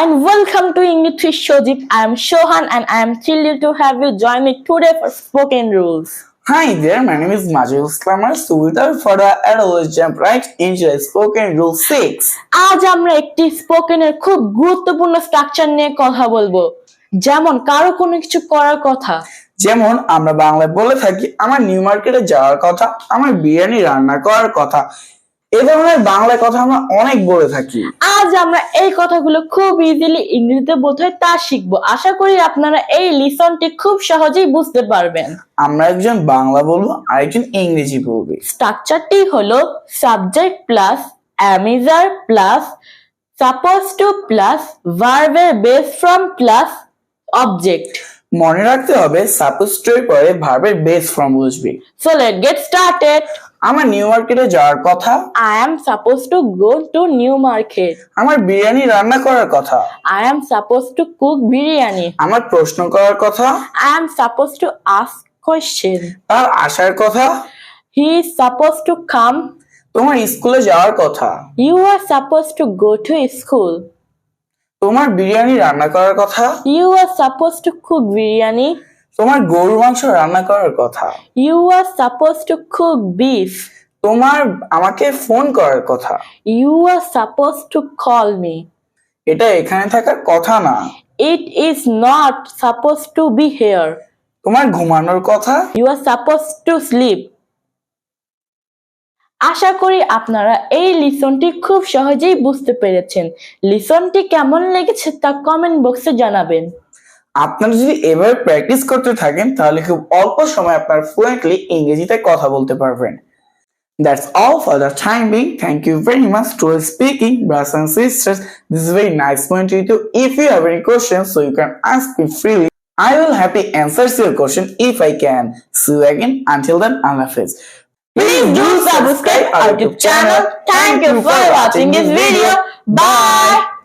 and welcome to English with Shojit. I am Shohan and I am thrilled to have you join me today for spoken rules. Hi there, my name is Majid Slammer. So without further ado, let's jump right into spoken rule 6. আজ আমরা একটি স্পোকেনের খুব গুরুত্বপূর্ণ structure নিয়ে কথা বলব যেমন কারও কোনো কিছু করার কথা যেমন আমরা বাংলায় বলে থাকি আমার নিউ মার্কেটে যাওয়ার কথা আমার বিরিয়ানি রান্না করার কথা এ ধরনের বাংলায় কথা আমরা অনেক বলে থাকি। আজ আমরা এই কথাগুলো খুব ইজিলি ইংরেজিতে বলতে হয় তা শিখব। আশা করি আপনারা এই লিসনটি খুব সহজেই বুঝতে পারবেন। আমরা একজন বাংলা বলব আর একজন ইংরেজি বলবে। স্ট্রাকচারটি হলো subject plus am is are plus suppose to plus ভার্বের বেস ফ্রম প্লাস অবজেক্ট মনে রাখতে হবে সাপোজ টু এর পরে ভার্বের বেস ফর্ম বসবে সো লেট গেট স্টার্টেড আমার নিউ মার্কেটে যাওয়ার কথা। I am suppose to go to New Market আমার বিরিয়ানি রান্না করার কথা। I am suppose to cook biryani. আমার প্রশ্ন করার কথা। I am suppose to ask question তার আসার কথা। He is suppose to come তোমার স্কুলে যাওয়ার কথা। You are suppose to go to school তোমার বিরিয়ানি রান্না করার কথা। You are suppose to cook biryani. তোমার গরু মাংস রান্না করার কথা। You are suppose to cook beef তোমার আমাকে ফোন করার কথা। You are suppose to call me. এটা এখানে থাকার কথা না। It is not supposed to be here. তোমার ঘুমানোর কথা। You are suppose to sleep আশা করি আপনারা এই লিসনটি খুব সহজেই বুঝতে পেরেছেন। লিসনটি কেমন লেগেছে তা কমেন্ট বক্সে জানাবেন। আপনারা যদি এভাবে প্র্যাকটিস করতে থাকেন তাহলে খুব অল্প সময় আপনার ফ্লুয়েন্টলি ইংরেজিতে কথা বলতে পারবেন That's all for the time being. Thank you very much to speaking, brothers and sisters. This is very nice point to you. If you have any questions, so you can ask me freely. I will happy answer your question if I can. See you again. Until then, Allah Hafiz. Please do subscribe our YouTube channel. Thank you for watching this video. Bye.